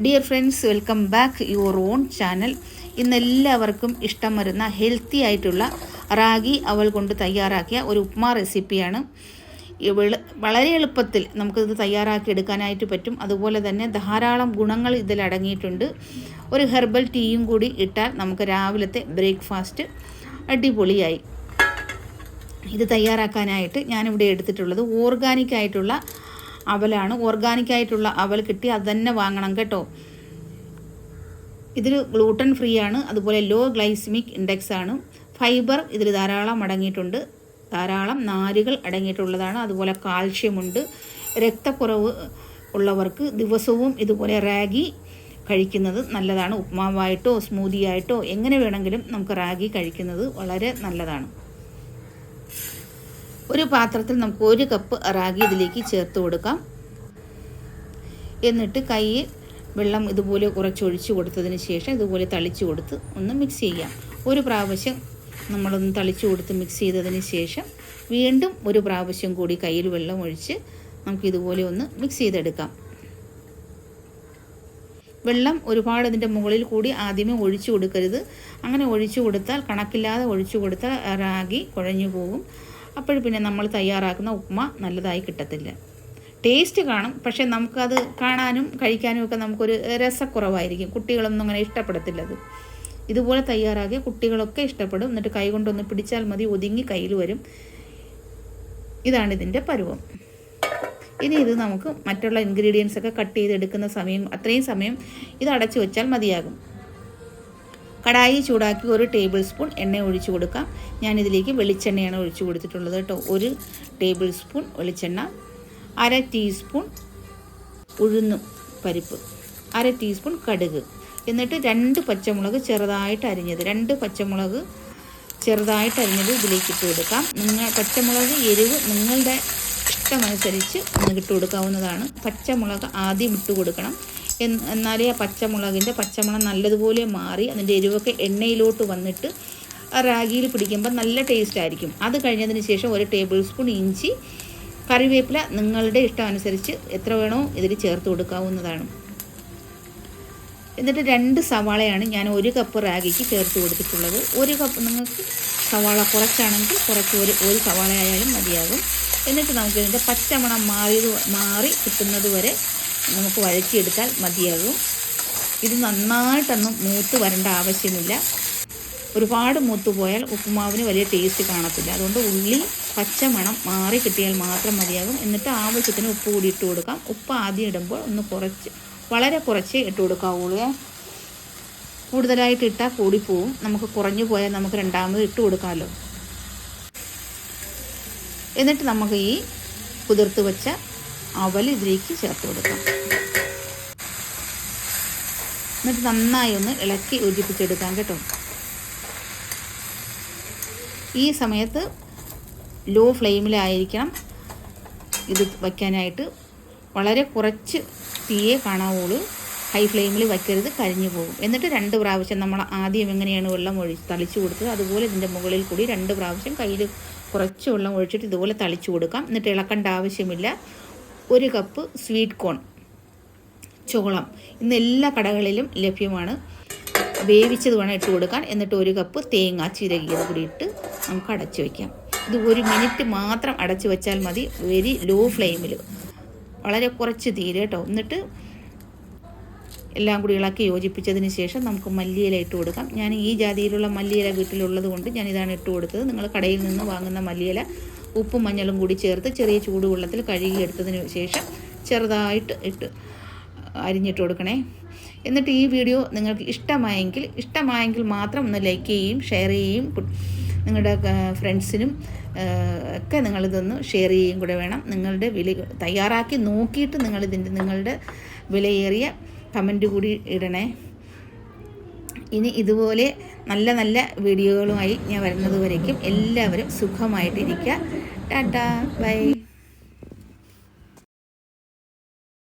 Dear friends welcome back your own channel ഇന്ന് എല്ലാവർക്കും ഇഷ്ടം വരുന്ന ഹെൽത്തി ആയിട്ടുള്ള റാഗി അവൾ കൊണ്ട് തയ്യാറാക്കിയ ഒരു ഉപ്മാ റെസിപ്പിയാണ് വളരെ എളുപ്പത്തിൽ നമുക്കിത് തയ്യാറാക്കി എടുക്കാനായിട്ട് പറ്റും. അതുപോലെ തന്നെ ധാരാളം ഗുണങ്ങൾ ഇതിൽ അടങ്ങിയിട്ടുണ്ട്. ഒരു ഹെർബൽ ടീയും കൂടി ഇട്ടാൽ നമുക്ക് രാവിലത്തെ ബ്രേക്ക്ഫാസ്റ്റ് അടിപൊളിയായി. ഇത് തയ്യാറാക്കാനായിട്ട് ഞാനിവിടെ എടുത്തിട്ടുള്ളത് ഓർഗാനിക് ആയിട്ടുള്ള അവലാണ്. ഓർഗാനിക് ആയിട്ടുള്ള അവൽ കിട്ടി അത് തന്നെ വാങ്ങണം കേട്ടോ. ഇതിൽ ഗ്ലൂട്ടൻ ഫ്രീ ആണ്. അതുപോലെ ലോ ഗ്ലൈസിമിക് ഇൻഡെക്സ് ആണ്. ഫൈബർ ഇതിൽ ധാരാളം അടങ്ങിയിട്ടുണ്ട്. ധാരാളം നാരുകൾ അടങ്ങിയിട്ടുള്ളതാണ്. അതുപോലെ കാൽഷ്യമുണ്ട് രക്തക്കുറവ് ഉള്ളവർക്ക് ദിവസവും ഇതുപോലെ റാഗി കഴിക്കുന്നത് നല്ലതാണ്. ഉപ്മാവായിട്ടോ സ്മൂതി ആയിട്ടോ എങ്ങനെ വേണമെങ്കിലും നമുക്ക് റാഗി കഴിക്കുന്നത് വളരെ നല്ലതാണ്. ഒരു പാത്രത്തിൽ നമുക്ക് ഒരു കപ്പ് റാഗി ഇതിലേക്ക് ചേർത്ത് കൊടുക്കാം. എന്നിട്ട് കൈ വെള്ളം ഇതുപോലെ കുറച്ച് ഒഴിച്ച് കൊടുത്തതിന് ശേഷം ഇതുപോലെ തളിച്ച് കൊടുത്ത് ഒന്ന് മിക്സ് ചെയ്യാം. ഒരു പ്രാവശ്യം നമ്മളൊന്ന് തളിച്ച് കൊടുത്ത് മിക്സ് ചെയ്തതിന് ശേഷം വീണ്ടും ഒരു പ്രാവശ്യം കൂടി കയ്യിൽ വെള്ളം ഒഴിച്ച് നമുക്ക് ഇതുപോലെ ഒന്ന് മിക്സ് ചെയ്തെടുക്കാം. വെള്ളം ഒരുപാട് ഇതിന്റെ മുകളിൽ കൂടി ആദ്യമേ ഒഴിച്ചു കൊടുക്കരുത്. അങ്ങനെ ഒഴിച്ചു കൊടുത്താൽ കണക്കില്ലാതെ ഒഴിച്ചു കൊടുത്താൽ റാഗി കുഴഞ്ഞു പോകും. അപ്പോൾ പിന്നെ നമ്മൾ തയ്യാറാക്കുന്ന ഉപ്മ നല്ലതായി കിട്ടത്തില്ല. ടേസ്റ്റ് കാണും പക്ഷേ നമുക്കത് കാണാനും കഴിക്കാനും ഒക്കെ നമുക്കൊരു രസക്കുറവായിരിക്കും. കുട്ടികളൊന്നും അങ്ങനെ ഇഷ്ടപ്പെടത്തില്ലത്. ഇതുപോലെ തയ്യാറാക്കി കുട്ടികളൊക്കെ ഇഷ്ടപ്പെടും. എന്നിട്ട് കൈ കൊണ്ടൊന്ന് പിടിച്ചാൽ മതി ഒതുങ്ങി കയ്യിൽ വരും. ഇതാണ് ഇതിന്റെ പരുവം. ഇനി ഇത് നമുക്ക് മറ്റുള്ള ഇൻഗ്രീഡിയൻസ് ഒക്കെ കട്ട് ചെയ്തെടുക്കുന്ന സമയം അത്രയും സമയം ഇത് അടച്ചു വെച്ചാൽ മതിയാകും. കടായി ചൂടാക്കി ഒരു ടേബിൾ സ്പൂൺ എണ്ണ ഒഴിച്ചു കൊടുക്കാം. ഞാനിതിലേക്ക് വെളിച്ചെണ്ണയാണ് ഒഴിച്ചു കൊടുത്തിട്ടുള്ളത് കേട്ടോ. ഒരു ടേബിൾ സ്പൂൺ വെളിച്ചെണ്ണ അര ടീസ്പൂൺ ഉഴുന്നു പരിപ്പ് അര ടീസ്പൂൺ കടുക്. എന്നിട്ട് രണ്ട് പച്ചമുളക് ചെറുതായിട്ട് അരിഞ്ഞത് രണ്ട് പച്ചമുളക് ചെറുതായിട്ട് അരിഞ്ഞത് ഇതിലേക്ക് ഇട്ട് കൊടുക്കാം. നിങ്ങൾ പച്ചമുളക് എരിവ് നിങ്ങളുടെ ഇഷ്ടമനുസരിച്ച് ഒന്ന് ഇട്ട് കൊടുക്കാവുന്നതാണ്. പച്ചമുളക് ആദ്യം ഇട്ട് കൊടുക്കണം. എന്നാലേ ആ പച്ചമുളകിന്റെ പച്ചമണം നല്ലതുപോലെ മാറി അതിന്റെ എരിവൊക്കെ എണ്ണയിലോട്ട് വന്നിട്ട് റാഗിയിൽ പിടിക്കുമ്പോൾ നല്ല ടേസ്റ്റ് ആയിരിക്കും. അത് കഴിഞ്ഞതിന് ശേഷം ഒരു ടേബിൾ സ്പൂൺ ഇഞ്ചി കറിവേപ്പില നിങ്ങളുടെ ഇഷ്ടം അനുസരിച്ച് എത്ര വേണോ ഇതിൽ ചേർത്ത് കൊടുക്കാവുന്നതാണ്. എന്നിട്ട് രണ്ട് സവാളയാണ് ഞാൻ ഒരു കപ്പ് റാഗിക്ക് ചേർത്ത് കൊടുത്തിട്ടുള്ളത്. ഒരു കപ്പ് നിങ്ങൾക്ക് സവാള കുറച്ചാണെങ്കിൽ കുറച്ച് ഒരു ഒരു സവാള ആയാലും മതിയാകും. എന്നിട്ട് നമുക്ക് ഇതിന്റെ പച്ചമണം മാറിയത് മാറി കിട്ടുന്നത് വരെ നമുക്ക് വഴറ്റിയെടുത്താൽ മതിയാകും. ഇത് നന്നായിട്ടൊന്നും മൂത്ത് വരേണ്ട ആവശ്യമില്ല. ഒരുപാട് മൂത്ത് പോയാൽ ഉപ്പുമാവിന് വലിയ ടേസ്റ്റ് കാണത്തില്ല. അതുകൊണ്ട് ഉള്ളി പച്ചമണം മാറി കിട്ടിയാൽ മാത്രം മതിയാകും. എന്നിട്ട് ആവശ്യത്തിന് ഉപ്പ് കൂടി ഇട്ട് കൊടുക്കാം. ഉപ്പ് ആദ്യം ഇടുമ്പോൾ ഒന്ന് കുറച്ച് വളരെ കുറച്ച് ഇട്ട് കൊടുക്കാവുള്ളൂ. കൂടുതലായിട്ട് ഇട്ടാൽ കൂടിപ്പോവും നമുക്ക് കുറഞ്ഞു പോയാൽ നമുക്ക് രണ്ടാമത് ഇട്ട് കൊടുക്കാമല്ലോ. എന്നിട്ട് നമുക്ക് ഈ കുതിർത്ത് വെച്ച അവൽ ഇതിലേക്ക് ചേർത്ത് കൊടുക്കാം. എന്നിട്ട് നന്നായി ഒന്ന് ഇളക്കി യോജിപ്പിച്ചെടുക്കാം കേട്ടോ. ഈ സമയത്ത് ലോ ഫ്ലെയിമിലായിരിക്കണം ഇത് വയ്ക്കാനായിട്ട്. വളരെ കുറച്ച് തീയെ കാണാവുള്ളൂ. ഹൈ ഫ്ലെയിമിൽ വയ്ക്കരുത് കരിഞ്ഞു പോകും. എന്നിട്ട് രണ്ട് പ്രാവശ്യം നമ്മൾ ആദ്യം എങ്ങനെയാണ് വെള്ളം ഒഴി തളിച്ചു കൊടുത്തത്? അതുപോലെ ഇതിന്റെ മുകളിൽ കൂടി രണ്ട് പ്രാവശ്യം കയ്യിൽ കുറച്ച് വെള്ളം ഒഴിച്ചിട്ട് ഇതുപോലെ തളിച്ചു കൊടുക്കാം. എന്നിട്ട് ഇളക്കേണ്ട ആവശ്യമില്ല. ഒരു കപ്പ് സ്വീറ്റ് കോൺ ചോളം. ഇന്ന് എല്ലാ കടകളിലും ലഭ്യമാണ്. വേവിച്ചത് വേണം ഇട്ട് കൊടുക്കാൻ. എന്നിട്ട് ഒരു കപ്പ് തേങ്ങ ചിരകിയത് കൂടി ഇട്ട് നമുക്ക് അടച്ചു വയ്ക്കാം ഇത് ഒരു മിനിറ്റ് മാത്രം അടച്ചു വെച്ചാൽ മതി. Very low. ഫ്ലെയിമിൽ വളരെ കുറച്ച് തീരെ കേട്ടോ എന്നിട്ട് എല്ലാം കൂടി ഇളക്കി യോജിപ്പിച്ചതിന് ശേഷം നമുക്ക് മല്ലിയില ഇട്ട് കൊടുക്കാം. ഞാൻ ഈ ജാതിയിലുള്ള മല്ലിയില വീട്ടിലുള്ളത് കൊണ്ട് ഞാൻ ഇതാണ് ഇട്ട് കൊടുത്തത്. നിങ്ങൾ കടയിൽ നിന്ന് വാങ്ങുന്ന മല്ലിയില ഉപ്പും മഞ്ഞളും കൂടി ചേർത്ത് ചെറിയ ചൂടുവെള്ളത്തിൽ കഴുകിയെടുത്തതിന് ശേഷം ചെറുതായിട്ട് ഇട്ട് അരിഞ്ഞിട്ട് കൊടുക്കണേ. എന്നിട്ട് ഈ വീഡിയോ നിങ്ങൾക്ക് ഇഷ്ടമായെങ്കിൽ ഇഷ്ടമായെങ്കിൽ മാത്രം ഒന്ന് ലൈക്ക് ചെയ്യുകയും ഷെയർ ചെയ്യുകയും നിങ്ങളുടെ ഫ്രണ്ട്സിനും ഒക്കെ നിങ്ങളിതൊന്ന് ഷെയർ ചെയ്യുകയും കൂടെ വേണം. നിങ്ങളുടെ വില തയ്യാറാക്കി നോക്കിയിട്ട് നിങ്ങളിതിന്റെ നിങ്ങളുടെ വിലയേറിയ കമന്റ് കൂടി ഇടണേ. ഇനി ഇതുപോലെ നല്ല നല്ല വീഡിയോകളുമായി ഞാൻ വരുന്നത് വരയ്ക്കും. എല്ലാവരും സുഖമായിട്ടിരിക്കുക. Tata bye